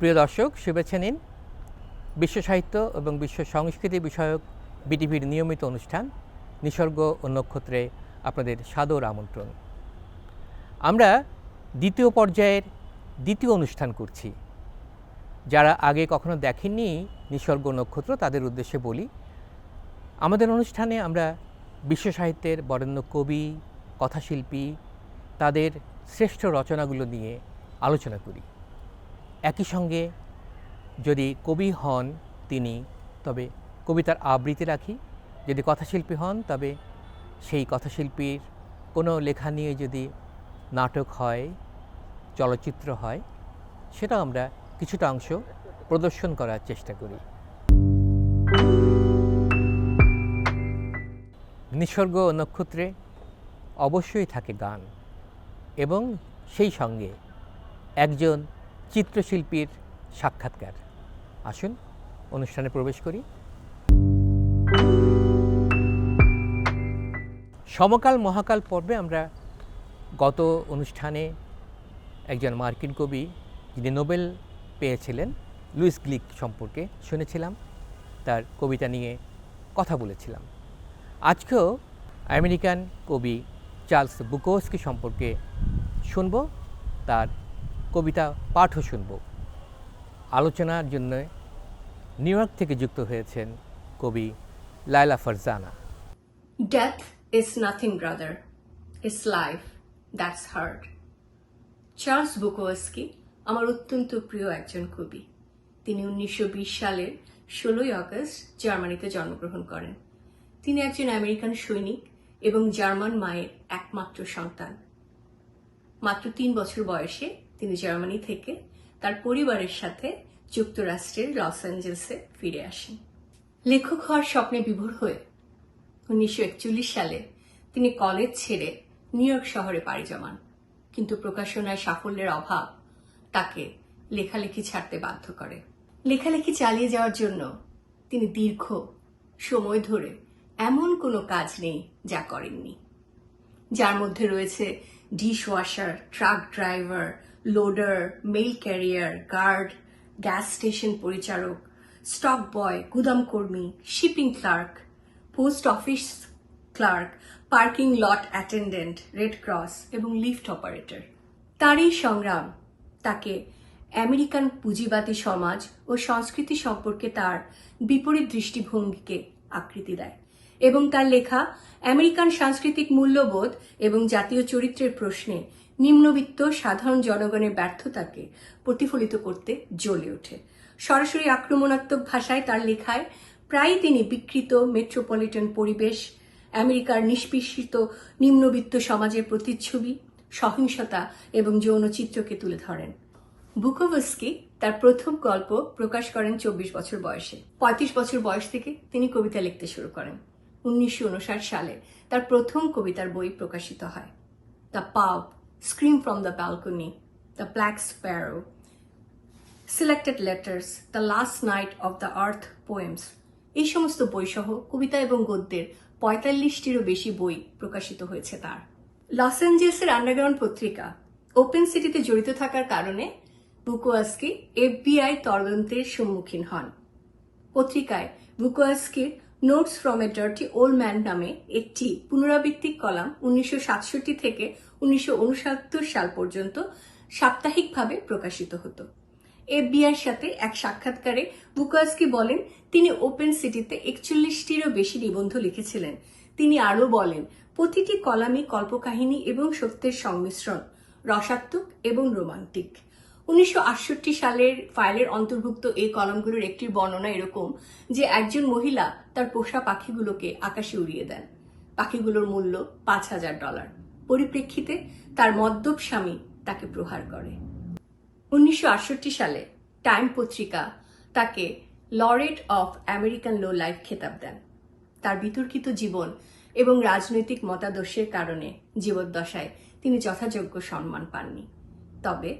প্রিয় দর্শক, শুভেচ্ছা নিন। বিশ্ব সাহিত্য এবং বিশ্ব সংস্কৃতি বিষয়ক বিটিভির নিয়মিত অনুষ্ঠান, নিসর্গ ও নক্ষত্রে আপনাদের সাদর আমন্ত্রণ। আমরা দ্বিতীয় পর্যায়ের দ্বিতীয় অনুষ্ঠান করছি। যারা আগে কখনো দেখেননি নিসর্গ নক্ষত্র, তাদের উদ্দেশ্যে বলি, আমাদের অনুষ্ঠানে আমরা বিশ্ব সাহিত্যের বরেণ্য কবি, কথাশিল্পী, তাদের শ্রেষ্ঠ রচনাগুলো নিয়ে আলোচনা করি। একই সঙ্গে যদি কবি হন তিনি, তবে কবিতার আবৃত্তি রাখি। যদি কথাশিল্পী হন, তবে সেই কথাশিল্পীর কোনো লেখা নিয়ে যদি নাটক হয়, চলচ্চিত্র হয়, সেটা আমরা কিছুটা অংশ প্রদর্শন করার চেষ্টা করি। নিসর্গ নক্ষত্রে অবশ্যই থাকে গান এবং সেই সঙ্গে একজন চিত্রশিল্পীর সাক্ষাৎকার। আসুন, অনুষ্ঠানে প্রবেশ করি। সমকাল, মহাকাল পর্বে আমরা গত অনুষ্ঠানে একজন মার্কিন কবি, যিনি নোবেল পেয়েছিলেন, লুইস গ্লিক সম্পর্কে শুনেছিলাম। তার কবিতা নিয়ে কথা বলেছিলাম। আজকেও আমেরিকান কবি চার্লস বুকোস্কি সম্পর্কে শুনব। তার কবিতা, পাঠও শুনব। আলোচনার জন্য নিউ ইয়র্ক থেকে যুক্ত হয়েছেন কবি Laila Farzana. Death is nothing brother It's life That's hard Charles Bukowski আমার অত্যন্ত প্রিয় একজন কবি। তিনি উনিশশো বিশ সালের ষোলোই আগস্ট জার্মানিতে জন্মগ্রহণ করেন। তিনি একজন আমেরিকান সৈনিক এবং জার্মান মায়ের একমাত্র সন্তান। মাত্র তিন বছর বয়সে তিনি জার্মানি থেকে তার পরিবারের সাথে যুক্তরাষ্ট্রের লস অ্যাঞ্জেলসে ফিরে আসেন। লেখক হওয়ার স্বপ্নে বিভোর হয়ে উনিশশো সালে তিনি কলেজ ছেড়ে নিউ ইয়র্ক শহরে পাড়ি জমান। কিন্তু প্রকাশনায় সাফল্যের অভাব তাকে লেখালেখি ছাড়তে বাধ্য করে। লেখালেখি চালিয়ে যাওয়ার জন্য তিনি দীর্ঘ সময় ধরে এমন কোনো কাজ নেই যা করেননি। যার মধ্যে রয়েছে dish washer truck driver loader mail carrier guard gas station পরিচারক stock boy গুদাম কর্মী shipping clerk post office clerk parking lot attendant red cross এবং লিফট অপারেটর তার এই সংগ্রাম তাকে আমেরিকান পুঁজিবাদী সমাজ ও সংস্কৃতি সম্পর্কে তার বিপরীত দৃষ্টিভঙ্গিকে আকৃতি দেয় এবং তার লেখা আমেরিকান সাংস্কৃতিক মূল্যবোধ এবং জাতীয় চরিত্রের প্রশ্নে নিম্নবিত্ত সাধারণ জনগণের ব্যর্থতাকে প্রতিফলিত করতে জ্বলে ওঠে। সরাসরি আক্রমণাত্মক ভাষায় তার লেখায়, প্রায়ই তিনি বিকৃত মেট্রোপলিটন পরিবেশ, আমেরিকার নিষ্পেষিত নিম্নবিত্ত সমাজের প্রতিচ্ছবি, সহিংসতা এবং যৌন চিত্রকে তুলে ধরেন। বুকোভস্কি তার প্রথম গল্প প্রকাশ করেন চব্বিশ বছর বয়সে। পঁয়ত্রিশ বছর বয়স থেকে তিনি কবিতা লিখতে শুরু করেন। উনিশশো উনষাট সালে তার প্রথম কবিতার বই প্রকাশিত হয়। The pap scream from the balcony the black sparrow selected letters the last night of the earth poems এই সমস্ত বইসহ কবিতা এবং গদ্যের পঁয়তাল্লিশটিরও বেশি বই প্রকাশিত হয়েছে তার। লস অ্যাঞ্জেলসের আন্ডারগ্রাউন্ড পত্রিকা, ওপেন সিটিতে জড়িত থাকার কারণে বুকোয়াস্কি এফবিআই তদন্তের সম্মুখীন হন। পত্রিকায় বুকোয়াস্কির notes from a dirty old man নামে একটি পুনরাবৃত্তিক কলাম উনিশশো সাতষট্টি থেকে উনিশশো সাল পর্যন্ত সাপ্তাহিকভাবে প্রকাশিত হতো। এফবিআর সাথে এক সাক্ষাৎকারে বুকাসকি বলেন, তিনি ওপেন সিটিতে একচল্লিশটিরও বেশি নিবন্ধ লিখেছিলেন। তিনি আরও বলেন, প্রতিটি কলামই কল্পকাহিনী এবং সত্যের সংমিশ্রণ, রসাত্মক এবং রোমান্টিক। উনিশশো আটষট্টি সালের ফাইলের অন্তর্ভুক্ত এই কলমগুলোর একটির বর্ণনা এরকম যে একজন মহিলা তার পোষা পাখিগুলোকে আকাশে উড়িয়ে দেন। পাখিগুলোর মূল্য পাঁচ হাজার ডলার। পরিপ্রেক্ষিতে তার মদ্যপ স্বামী তাকে প্রহার করে। উনিশশো আটষট্টি সালে টাইম পত্রিকা তাকে laureate of American low life খেতাব দেন। তার বিতর্কিত জীবন এবং রাজনৈতিক মতাদর্শের কারণে জীবদ্দশায় তিনি যথাযোগ্য সম্মান পাননি। তবে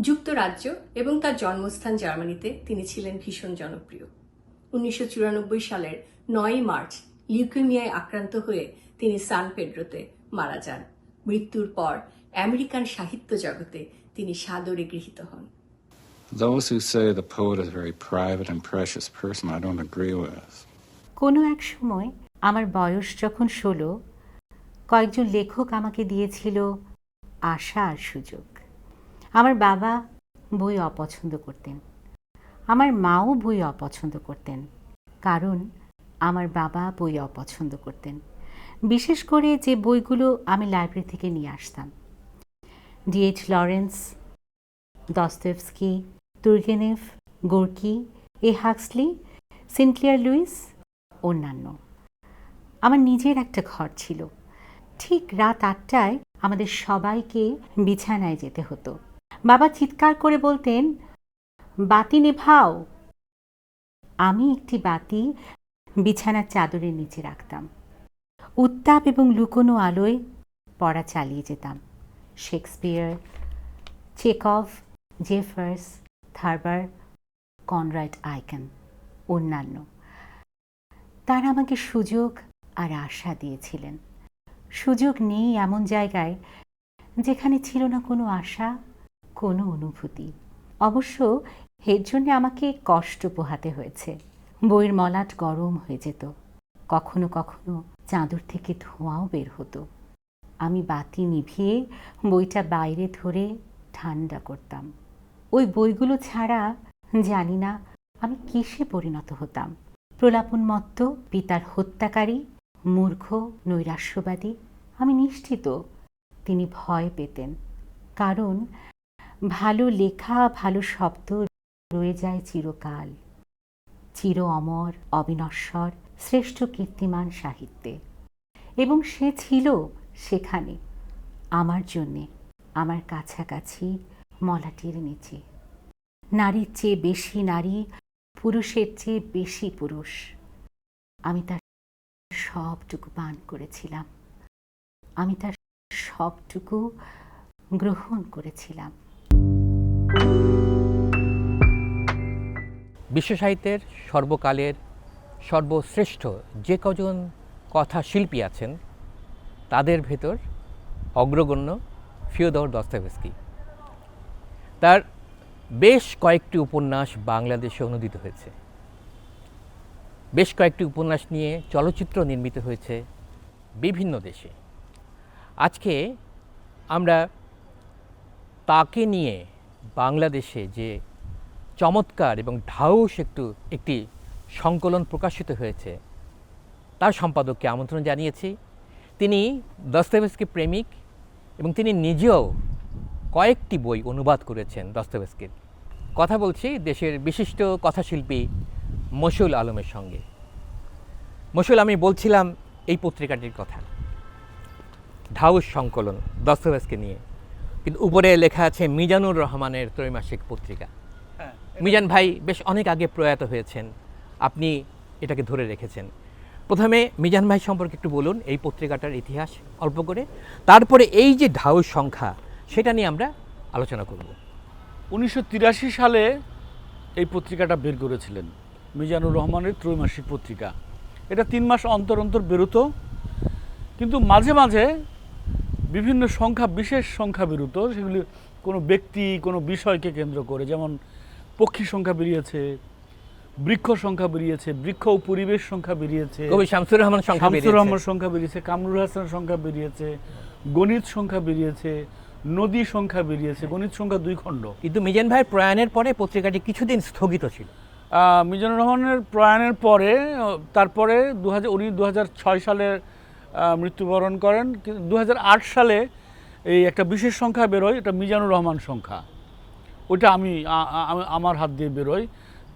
যুক্তরাজ্য এবং তার জন্মস্থান জার্মানিতে তিনি ছিলেন ভীষণ জনপ্রিয়। উনিশশো চুরানব্বই সালের নয়ই মার্চ লিউকেমিয়ায় আক্রান্ত হয়ে তিনি সান পেড্রোতে মারা যান। মৃত্যুর পর আমেরিকান সাহিত্য জগতে তিনি সাদরে গৃহীত হন। Those who say the poet is a very private and precious person, I don't agree with. কোনো এক সময় আমার বয়স যখন ষোলো কয়েকজন লেখক আমাকে দিয়েছিল আশা আর সুযোগ। আমার বাবা বই অপছন্দ করতেন। আমার মাও বই অপছন্দ করতেন। কারণ আমার বাবা বই অপছন্দ করতেন। বিশেষ করে যে বইগুলো আমি লাইব্রেরি থেকে নিয়ে আসতাম। DH Lawrence Dostoevsky Turgenev, Gorky, A Huxley, Sinclair Lewis, অন্যান্য। আমার নিজের একটা ঘর ছিল। ঠিক রাত আটটায় আমাদের সবাইকে বিছানায় যেতে হতো। বাবা চিৎকার করে বলতেন, বাতি নেভাও। আমি একটি বাতি বিছানার চাদরের নিচে রাখতাম। উত্তাপ এবং লুকোনো আলোয় পড়া চালিয়ে যেতাম। Shakespeare, Chekhov, Jeffers, Thurber, Conrad Aiken, অন্যান্য। তারা আমাকে সুযোগ আর আশা দিয়েছিলেন। সুযোগ নেই এমন জায়গায় যেখানে ছিল না কোনো আশা কোনো অনুভূতি। অবশ্য এর জন্য আমাকে কষ্ট পোহাতে হয়েছে। বইয়ের মলাট গরম হয়ে যেত। কখনো কখনো চাদর থেকে ধোঁয়াও বের হতো। আমি বাতি নিভিয়ে বইটা বাইরে ধরে ঠান্ডা করতাম। ওই বইগুলো ছাড়া জানি না আমি কিসে পরিণত হতাম। প্রলাপনমত্ত, পিতার হত্যাকারী, মূর্খ, নৈরাশ্যবাদী, আমি নিশ্চিত তিনি ভয় পেতেন। কারণ ভালো লেখা, ভালো শব্দ রয়ে যায় চিরকাল। চির অমর, অবিনশ্বর, শ্রেষ্ঠ কীর্তিমান সাহিত্যে। এবং সে ছিল সেখানে, আমার জন্যে, আমার কাছাকাছি মলাটির নিচে। নারীর চেয়ে বেশি নারী, পুরুষের চেয়ে বেশি পুরুষ। আমি তার সবটুকু পান করেছিলাম। আমি তার সবটুকু গ্রহণ করেছিলাম। বিশ্ব সাহিত্যের সর্বকালের সর্বশ্রেষ্ঠ যে কজন কথা শিল্পী আছেন, তাদের ভেতর অগ্রগণ্য ফিওদর দস্তাভেস্কি তার বেশ কয়েকটি উপন্যাস বাংলাদেশে অনুদিত হয়েছে। বেশ কয়েকটি উপন্যাস নিয়ে চলচ্চিত্র নির্মিত হয়েছে বিভিন্ন দেশে। আজকে আমরা তাকে নিয়ে বাংলাদেশে যে চমৎকার এবং ঢাউস একটু, একটি সংকলন প্রকাশিত হয়েছে, তার সম্পাদককে আমন্ত্রণ জানিয়েছি। তিনি দস্তাবেজকে প্রেমিক এবং তিনি নিজেও কয়েকটি বই অনুবাদ করেছেন দস্তাবেজকে। কথা বলছি দেশের বিশিষ্ট কথাশিল্পী মশুল আলমের সঙ্গে। মশুল আমি বলছিলাম এই পত্রিকাটির কথা। ঢাউস সংকলন দস্তাবেজকে নিয়ে। কিন্তু উপরে লেখা আছে মিজানুর রহমানের ত্রৈমাসিক পত্রিকা। মিজান ভাই বেশ অনেক আগে প্রয়াত হয়েছেন। আপনি এটাকে ধরে রেখেছেন। প্রথমে মিজান ভাই সম্পর্কে একটু বলুন এই পত্রিকাটার ইতিহাস অল্প করে। তারপরে এই যে ঢাউস সংখ্যা সেটা নিয়ে আমরা আলোচনা করব। উনিশশো তিরাশি সালে এই পত্রিকাটা বের করেছিলেন মিজানুর রহমানের ত্রৈমাসিক পত্রিকা। এটা তিন মাস অন্তর অন্তর বেরোতো কিন্তু মাঝে মাঝে বিভিন্ন সংখ্যা বিশেষ সংখ্যা বেরোতো সেগুলি কোনো ব্যক্তি কোনো বিষয়কে কেন্দ্র করে যেমন পক্ষী সংখ্যা বেরিয়েছে বৃক্ষ সংখ্যা বেরিয়েছে বৃক্ষ ও পরিবেশ সংখ্যা বেরিয়েছে কবি শামসুর রহমান সংখ্যা শামসুর রহমান সংখ্যা বেরিয়েছে কামরুল হাসান সংখ্যা বেরিয়েছে গণিত সংখ্যা বেরিয়েছে নদী সংখ্যা বেরিয়েছে গণিত সংখ্যা দুই খণ্ড। কিন্তু মিজান ভাইয়ের প্রয়াণের পরে পত্রিকাটি কিছুদিন স্থগিত ছিল। মিজানুর রহমানের প্রয়াণের পরে তারপরে দু হাজার উনি দু সালে আহ, মৃত্যুবরণ করেন। দু হাজার আট সালে এই একটা বিশেষ সংখ্যা বেরোয় এটা মিজানুর রহমান সংখ্যা। ওটা আমি আমার হাত দিয়ে বেরোয়।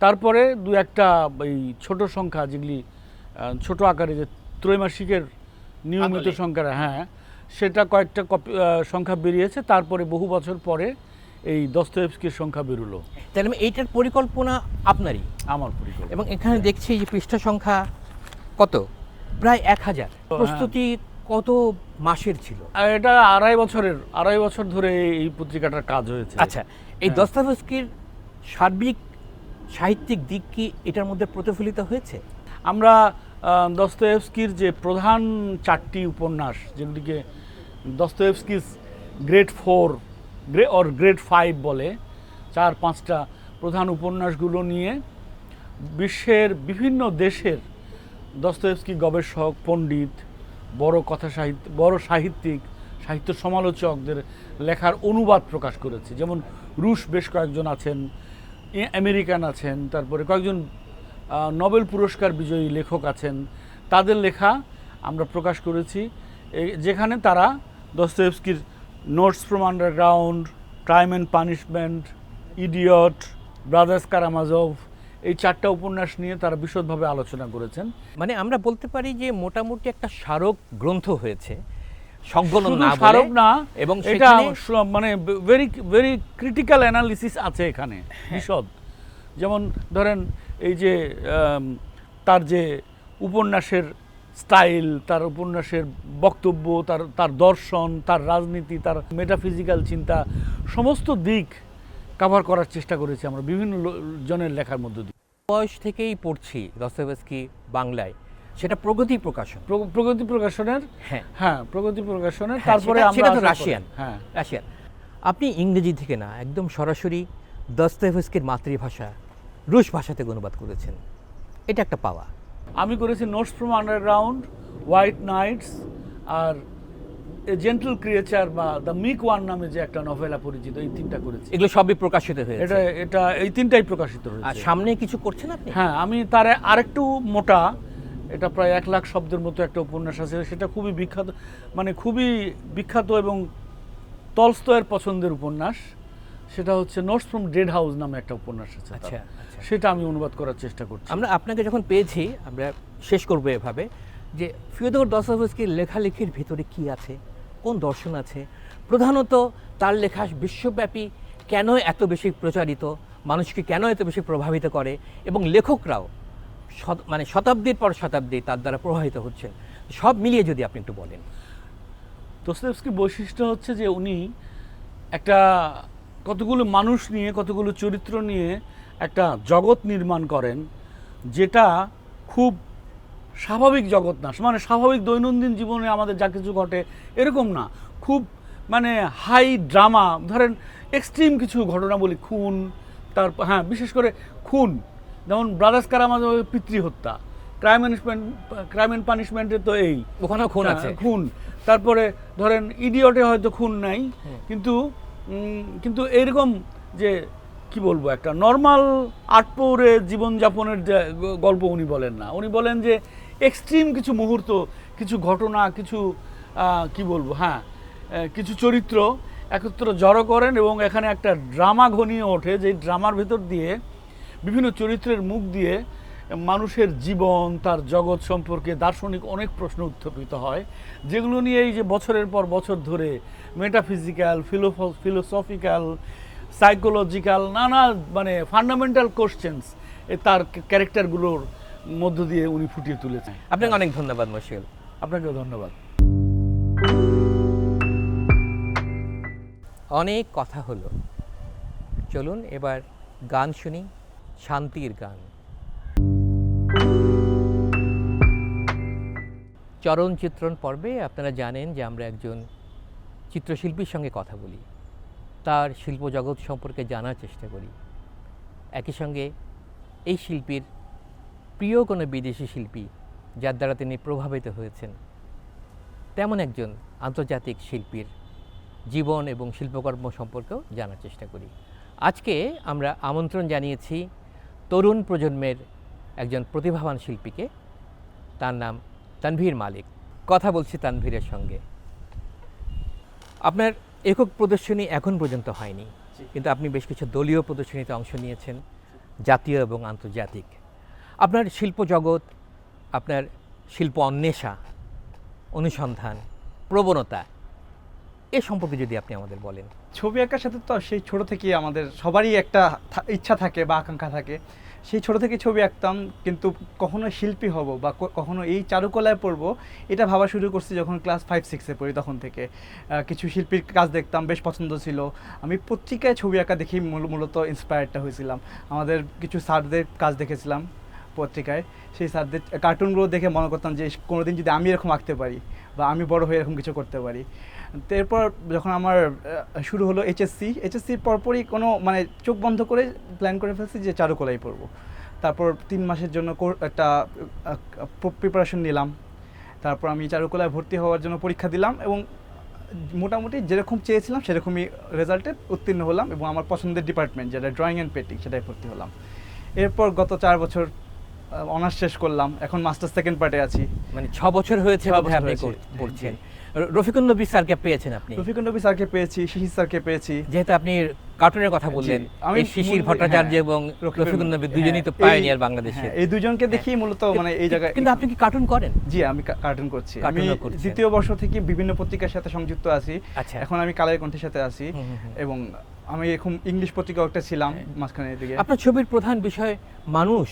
তারপরে দু একটা এই ছোট সংখ্যা যেগুলি ছোট আকারে যে ত্রৈমাসিকের নিয়মিত। সংখ্যা হ্যাঁ সেটা কয়েকটা কপি সংখ্যা বেরিয়েছে। তারপরে বহু বছর পরে এই দস্তয়েভস্কির সংখ্যা বেরোলো। তাহলে এইটার পরিকল্পনা আপনারই? আমার পরিকল্পনা। এবং এখানে দেখছি যে পৃষ্ঠা সংখ্যা কত? প্রায় এক হাজার। প্রস্তুতি কত মাসের ছিল? এটা আড়াই বছরের আড়াই বছর ধরে এই পত্রিকাটার কাজ হয়েছে। আচ্ছা এই দস্তাভেস্কির সার্বিক সাহিত্যিক দিক কি এটার মধ্যে প্রতিফলিত হয়েছে? আমরা দস্তয়েভস্কির যে প্রধান চারটি উপন্যাস যেগুলিকে Dostoevsky's great four great or great five বলে চার পাঁচটা প্রধান উপন্যাসগুলো নিয়ে বিশ্বের বিভিন্ন দেশের দস্তয়েভস্কি গবেষক, পণ্ডিত, বড় কথা সাহিত্য বড় সাহিত্যিক, সাহিত্য সমালোচকদের লেখার অনুবাদ প্রকাশ করেছে। যেমন রুশ বেশ কয়েকজন আছেন আমেরিকান আছেন, তারপরে কয়েকজন নোবেল পুরস্কার বিজয়ী লেখক আছেন। তাদের লেখা আমরা প্রকাশ করেছি। যেখানে তারা দস্তয়েভস্কির notes from underground, crime and punishment, idiot, brothers Karamazov এই চারটা উপন্যাস নিয়ে তারা বিশদভাবে আলোচনা করেছেন। মানে আমরা বলতে পারি যে মোটামুটি একটা স্মারক গ্রন্থ হয়েছে। সংকলন না স্মারক না এবং এটা মানে ভেরি ভেরি ক্রিটিক্যাল অ্যানালিসিস আছে এখানে হ্যাঁ। বিশদ। যেমন ধরেন এই যে তার যে উপন্যাসের স্টাইল তার উপন্যাসের বক্তব্য তার তার দর্শন তার রাজনীতি তার মেটাফিজিক্যাল চিন্তা সমস্ত দিক কভার করার চেষ্টা করেছি আমরা বিভিন্ন জনের লেখার মধ্য দিয়ে। বয়স থেকেই পড়ছি দস্তয়েভস্কি বাংলায়। সেটা প্রগতি প্রকাশন। প্র- প্রগতি প্রকাশনের? হ্যাঁ। হ্যাঁ প্রগতি প্রকাশনের। হ্যাঁ, তারপরে সেটা- তো রাশিয়ান হ্যাঁ। রাশিয়ান আপনি ইংরেজি থেকে না একদম সরাসরি দস্তয়েভস্কির মাতৃভাষা রুশ ভাষা থেকে অনুবাদ করেছেন। এটা একটা পাওয়া। আমি করেছি notes from underground white nights R gentle creature বা দ্য মিক ওয়ান নামে যে একটা নভেলা পরিচিত এই তিনটা করেছি। এগুলো সবই প্রকাশিত হয়েছে? এটা এটা এই তিনটাই প্রকাশিত আর হয়েছে সামনে কিছু করছেন আপনি? হ্যাঁ আমি তার আরেকটু মোটা এটা প্রায় এক লাখ শব্দের মতো একটা উপন্যাস আছে সেটা খুবই বিখ্যাত মানে খুবই বিখ্যাত এবং তলস্তয়ের পছন্দের উপন্যাস। সেটা হচ্ছে নোটস ফ্রম ডেড হাউস নামে একটা উপন্যাস আছে আচ্ছা আচ্ছা। সেটা আমি অনুবাদ করার চেষ্টা করছি। আমরা আপনাকে যখন পেয়েছি আমরা শেষ করব এভাবে যে ফিওদর দস্তয়েভস্কির লেখালেখির ভিতরে কি আছে? কোন দর্শন আছে? প্রধানত তার লেখা বিশ্বব্যাপী কেন এত বেশি প্রচারিত? মানুষকে কেন এত বেশি প্রভাবিত করে? এবং লেখকরাও মানে শতাব্দীর পর শতাব্দী তার দ্বারা প্রভাবিত হচ্ছেন সব মিলিয়ে যদি আপনি একটু বলেন। দোস্তোয়েভস্কির বৈশিষ্ট্য হচ্ছে যে উনি একটা কতগুলো মানুষ নিয়ে, কতগুলো চরিত্র নিয়ে একটা জগৎ নির্মাণ করেন, যেটা খুব স্বাভাবিক জগৎ না। মানে স্বাভাবিক দৈনন্দিন জীবনে আমাদের যা কিছু ঘটে এরকম না। খুব মানে হাই ড্রামা ধরেন এক্সট্রিম কিছু ঘটনা বলি খুন তার হ্যাঁ বিশেষ করে খুন। যেমন ব্রাদার্স কারামাজের পিতৃহত্যা। ক্রাইম ম্যানেজমেন্ট ক্রাইম অ্যান্ড পানিশমেন্টে তো এই। ওখানেও খুন হ্যাঁ, আছে। খুন। তারপরে ধরেন ইডিয়টে হয়তো খুন নাই। কিন্তু কিন্তু এরকম যে কি বলব একটা নর্মাল আটপৌরে জীবনযাপনের যে গল্প উনি বলেন না। উনি বলেন যে এক্সট্রিম কিছু মুহূর্ত, কিছু ঘটনা, কিছু কি বলব হ্যাঁ কিছু চরিত্র একত্র জড়ো করেন এবং এখানে একটা ড্রামা ঘনিয়ে ওঠে যে ড্রামার ভেতর দিয়ে বিভিন্ন চরিত্রের মুখ দিয়ে মানুষের জীবন, তার জগৎ সম্পর্কে দার্শনিক অনেক প্রশ্ন উত্থাপিত হয়, যেগুলো নিয়ে এই যে বছরের পর বছর ধরে মেটাফিজিক্যাল ফিলোসফিক্যাল সাইকোলজিক্যাল নানা মানে ফান্ডামেন্টাল কোশ্চেন্স তার ক্যারেক্টারগুলোর মধ্য দিয়ে উনি ফুটিয়ে তুলেছেন। আপনাকে অনেক ধন্যবাদ মশিউল আপনাকেও ধন্যবাদ। অনেক কথা হলো। চলুন এবার গান শুনি শান্তির গান। চরণ চিত্রণ পর্বে আপনারা জানেন যে আমরা একজন চিত্রশিল্পীর সঙ্গে কথা বলি। তার শিল্প জগৎ সম্পর্কে জানার চেষ্টা করি। একই সঙ্গে এই শিল্পীর প্রিয় কোনো বিদেশি শিল্পী যার দ্বারা তিনি প্রভাবিত হয়েছেন? তেমন একজন আন্তর্জাতিক শিল্পীর জীবন এবং শিল্পকর্ম সম্পর্কেও জানার চেষ্টা করি। আজকে আমরা আমন্ত্রণ জানিয়েছি তরুণ প্রজন্মের একজন প্রতিভাবান শিল্পীকে। তার নাম তানভীর মালিক। কথা বলছি তানভীরের সঙ্গে। আপনার একক প্রদর্শনী এখন পর্যন্ত হয়নি, কিন্তু আপনি বেশ কিছু দলীয় প্রদর্শনীতে অংশ নিয়েছেন, জাতীয় এবং আন্তর্জাতিক। আপনার শিল্প জগৎ, আপনার শিল্প অন্বেষা, অনুসন্ধান, প্রবণতা, এ সম্পর্কে যদি আপনি আমাদের বলেন। ছবি আঁকার সাথে তো সেই ছোট থেকেই আমাদের সবারই একটা ইচ্ছা থাকে বা আকাঙ্ক্ষা থাকে। সেই ছোট থেকে ছবি আঁকতাম, কিন্তু কখনো শিল্পী হব বা কখনো এই চারুকলায় পড়ব, এটা ভাবা শুরু করছি যখন ক্লাস ফাইভ সিক্সে পড়ি তখন থেকে। কিছু শিল্পীর কাজ দেখতাম, বেশ পছন্দ ছিল। আমি পত্রিকায় ছবি আঁকা দেখেই মূল- মূলত ইন্সপায়ার্ডটা হয়েছিলাম। আমাদের কিছু স্যারদের কাজ দেখেছিলাম। পত্রিকায়, সেই স্যারদের কার্টুনগুলো দেখে মনে করতাম যে কোনোদিন যদি আমি এরকম আঁকতে পারি বা আমি বড় হয়ে এরকম কিছু করতে পারি। এরপর যখন আমার শুরু হলো এইচএসসি এইচএসসির পরপরই কোনো মানে চোখ বন্ধ করে প্ল্যান করে ফেলছি যে চারুকলাই পড়ব। তারপর তিন মাসের জন্য একটা প্রিপারেশন নিলাম। তারপর আমি চারুকলায় ভর্তি হওয়ার জন্য পরীক্ষা দিলাম এবং মোটামুটি যেরকম চেয়েছিলাম সেরকমই রেজাল্টে উত্তীর্ণ হলাম এবং আমার পছন্দের ডিপার্টমেন্ট যেটা ড্রয়িং অ্যান্ড পেন্টিং সেটাই ভর্তি হলাম। এরপর গত চার বছর অনার্স শেষ করলাম। এখন মাস্টার সেকেন্ড পার্টে আছি। মানে ছ বছর হয়েছে আপনি। করছেন। রফিকুল নবী স্যারকে পেয়েছেন আপনি। রফিকুল নবী স্যারকে পেয়েছি শিশির স্যারকে পেয়েছি। যেহেতু আপনি কার্টুনের কথা বললেন আমি শিশির ভট্টাচার্য হ্যাঁ, এবং রফিকুল নবী হ্যাঁ, দুজনই তো পায়োনিয়ার বাংলাদেশে। হ্যাঁ, এই দুজনকে দেখি মূলত মানে এই জায়গায় কিন্তু আপনি কি কার্টুন করেন? জি আমি কার্টুন করছি। আমি দ্বিতীয় বর্ষ থেকে বিভিন্ন পত্রিকার সাথে সংযুক্ত আছি। আচ্ছা। এখন আমি কালের কণ্ঠের সাথে আছি। এবং আমি এখন ইংলিশ পত্রিকা একটা ছিলাম মাঝখানে দিকে আপনার ছবির প্রধান বিষয় মানুষ।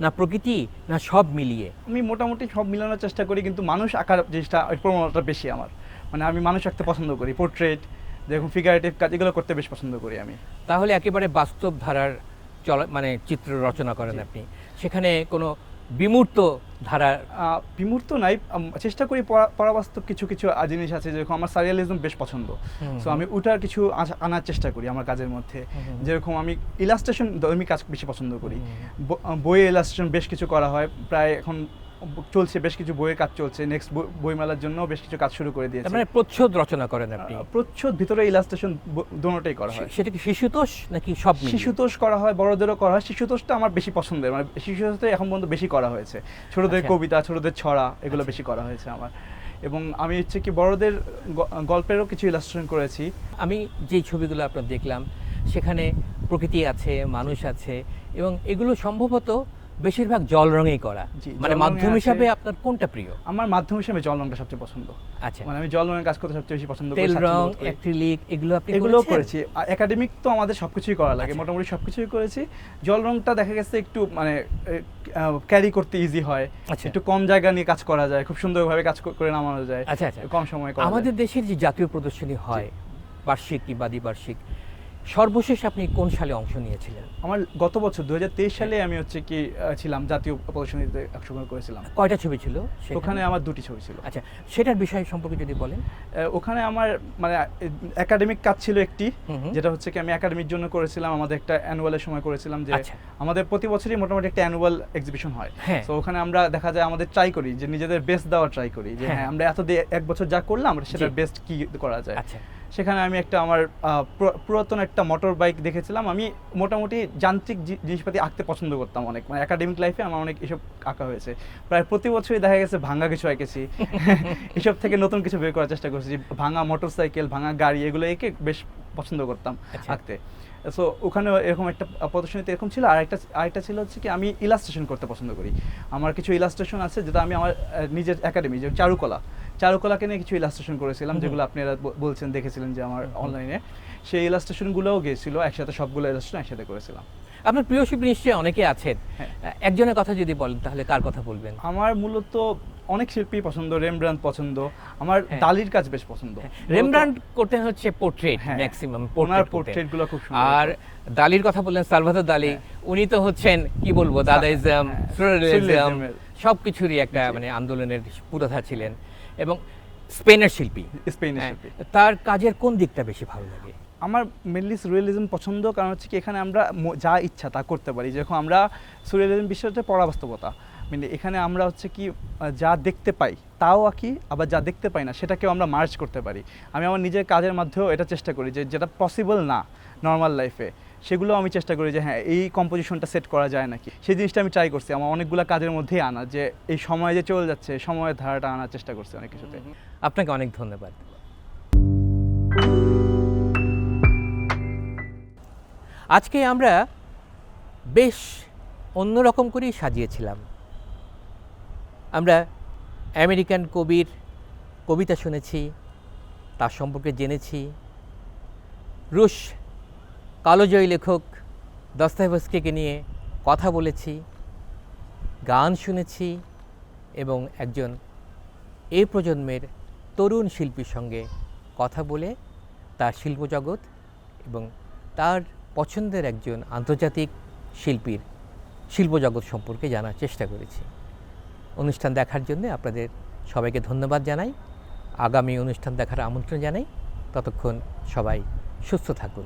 না প্রকৃতি না সব মিলিয়ে? আমি মোটামুটি সব মিলানোর চেষ্টা করি কিন্তু মানুষ আঁকার জিনিসটা প্রবণতা বেশি আমার। মানে আমি মানুষ আঁকতে পছন্দ করি। পোর্ট্রেট যেরকম ফিগারেটিভ কাজ এগুলো করতে বেশ পছন্দ করি আমি। তাহলে একেবারে বাস্তব ধারার চলা মানে চিত্র রচনা করেন আপনি। সেখানে কোনো বিমূর্ত আহ, বিমূর্ত নাই। চেষ্টা করি পরা- পরাবাস্তব কিছু কিছু জিনিস আছে যেরকম আমার সারিয়ালিজম বেশ পছন্দ। সো আমি ওটার কিছু আনার চেষ্টা করি আমার কাজের মধ্যে। যেরকম আমি ইলাস্ট্রেশন আমি কাজ বেশি পছন্দ করি। বইয়ে ইলাস্ট্রেশন বেশ কিছু করা হয়। প্রায় এখন চলছে বেশ কিছু বইয়ের কাজ চলছে। নেক্সট বইমেলার জন্য বেশ কিছু কাজ শুরু করে দিয়েছে। মানে প্রচ্ছদ রচনা করেন আপনি? প্রচ্ছদ ভিতরে ইলাস্ট্রেশন দোনোটাই করা হয়। সেটা কি শিশুতোষ নাকি সব? শিশুতোষ করা হয় বড়দেরও করা হয়। শিশুতোষটা আমার বেশি পছন্দের মানে শিশুতোষটা এখন পর্যন্ত বেশি করা হয়েছে। ছোটদের আচ্ছা। কবিতা ছোটদের ছড়া এগুলো বেশি করা হয়েছে আমার। এবং আমি হচ্ছে কি বড়দের গল্পেরও কিছু ইলাস্ট্রেশন করেছি। আমি যেই ছবিগুলো আপনার দেখলাম সেখানে প্রকৃতি আছে মানুষ আছে এবং এগুলো সম্ভবত বেশিরভাগ জল রঙেই করা। মানে মাধ্যম হিসাবে আপনার কোনটা প্রিয়? আমার মাধ্যম হিসাবে জল রঙটা সবচেয়ে পছন্দ। আচ্ছা। মানে আমি জল রঙের কাজ করতে সবচেয়ে বেশি পছন্দ করি তেল রং অ্যাক্রিলিক এগুলো আপনি করেছেন? করেছি। একাডেমিক তো আমাদের সবকিছুই করা লাগে আচ্ছা। মোটামুটি সবকিছুই করেছি। জল রংটা দেখা গেছে একটু মানে ক্যারি করতে ইজি হয়। আচ্ছা। একটু কম জায়গা নিয়ে কাজ করা যায় খুব সুন্দরভাবে কাজ করে নামানো যায়। আচ্ছা, আচ্ছা। কম সময় করা আমাদের দেশের যে জাতীয় প্রদর্শনী হয় বার্ষিক কিংবা দ্বিবার্ষিক সর্বশেষ আপনি কোন সালে অংশ নিয়েছিলেন আমার গত বছর দু হাজার তেইশ সালে আমি হচ্ছে কি ছিলাম জাতীয় প্রদর্শনীতে অংশগ্রহণ করেছিলাম কয়টা ছবি ছিল ওখানে আমার দুটি ছবি ছিল আচ্ছা সেটার বিষয় সম্পর্কে যদি বলেন ওখানে আমার মানে একাডেমিক কাজ ছিল একটি। যেটা হচ্ছে কি আমি একাডেমির জন্য করেছিলাম আমাদের একটা অ্যানুয়ালের সময় করেছিলাম যে আচ্ছা। আমাদের প্রতি বছরই মোটামুটি একটা অ্যানুয়াল এক্সিবিশন হয় হ্যাঁ। তো ওখানে আমরা দেখা যায় আমাদের ট্রাই করি যে নিজেদের বেস্ট দেওয়ার ট্রাই করি যে হ্যাঁ। হ্যাঁ আমরা এত এক বছর যা করলাম সেটার জি। বেস্ট কি করা যায় আচ্ছা সেখানে আমি একটা আমার পুরাতন একটা মোটর বাইক দেখেছিলাম। আমি মোটামুটি যান্ত্রিক জিনিসপাতি আঁকতে পছন্দ করতাম অনেক। মানে একাডেমিক লাইফে আমার অনেক এসব আঁকা হয়েছে। প্রায় প্রতি বছরই দেখা গেছে ভাঙা কিছু আঁকেছি। এসব থেকে নতুন কিছু বের করার চেষ্টা করেছি। ভাঙা মোটর সাইকেল ভাঙা গাড়ি এগুলো এঁকে বেশ পছন্দ করতাম আচ্ছা। আঁকতে। সো ওখানে এরকম একটা প্রদর্শনীতে এরকম ছিল। আর একটা আরেকটা ছিল হচ্ছে কি আমি ইলাস্ট্রেশন করতে পছন্দ করি। আমার কিছু ইলাস্ট্রেশন আছে যেটা আমি আমার নিজের একাডেমি যে চারুকলা। চারুকলাকে নিয়ে কিছু ইলাস্ট্রেশন করেছিলাম যেগুলো আপনারা বলছেন দেখেছিলেন যে আমার অনলাইনে সেই ইলাস্ট্রেশনগুলোও গিয়েছিল একসাথে সবগুলো ইলাস্ট্রেশন একসাথে করেছিলাম। আপনার প্রিয় শিল্পী নিশ্চয়ই অনেকে আছেন। হ্যাঁ। একজনের কথা যদি বলেন তাহলে কার কথা বলবেন? আমার মূলত অনেক শিল্পী পছন্দ রেমব্রান্ড পছন্দ আমার হ্যাঁ। দালির কাজ বেশ পছন্দ। রেমব্রান্ড করতেন হচ্ছে পোর্ট্রেট হ্যাঁ। ম্যাক্সিমাম ওনার পোর্ট্রেটগুলো খুব সুন্দর আর দালির কথা বললেন সালভাদর দালি উনি তো হচ্ছেন কি বলব দাদাইজম হ্যাঁ, surrealism-এর। সব কিছুরই একটা মানে আন্দোলনের পুরোধা ছিলেন। এবং স্পেনের শিল্পী। স্পেনের হ্যাঁ, শিল্পী। তার কাজের কোন দিকটা বেশি ভালো লাগে? আমার মেনলি সুরিয়ালিজম পছন্দ কারণ হচ্ছে কি এখানে আমরা যা ইচ্ছা তা করতে পারি। যখন আমরা সুরিয়ালিজম বিষয়টা পরাবাস্তবতা মানে এখানে আমরা হচ্ছে কি যা দেখতে পাই, তাও আঁকি, আবার যা দেখতে পাই না, সেটাকেও আমরা মার্চ করতে পারি। আমি আমার নিজের কাজের মাধ্যমেও এটা চেষ্টা করি যে যেটা পসিবল না নর্মাল লাইফে সেগুলো আমি চেষ্টা করি যে হ্যাঁ এই কম্পোজিশনটা সেট করা যায় নাকি। সেই জিনিসটা আমি ট্রাই করছি, আমার অনেকগুলো কাজের মধ্যেই আনা, যে এই সময় যে চলে যাচ্ছে সময়ের ধারাটা আনার চেষ্টা করছি অনেক কিছুতে। আপনাকে অনেক ধন্যবাদ। আজকে আমরা বেশ অন্যরকম করেই সাজিয়েছিলাম। আমরা আমেরিকান কবির কবিতা শুনেছি, তার সম্পর্কে জেনেছি। রুশ কালোজয়ী লেখক দস্তাভস্কিকে নিয়ে কথা বলেছি, গান শুনেছি এবং একজন এই প্রজন্মের তরুণ শিল্পীর সঙ্গে কথা বলে তার শিল্পজগৎ এবং তার পছন্দের একজন আন্তর্জাতিক শিল্পীর শিল্পজগৎ সম্পর্কে জানার চেষ্টা করেছি। অনুষ্ঠান দেখার জন্য আপনাদের সবাইকে ধন্যবাদ জানাই। আগামী অনুষ্ঠান দেখার আমন্ত্রণ জানাই। ততক্ষণ সবাই সুস্থ থাকুন।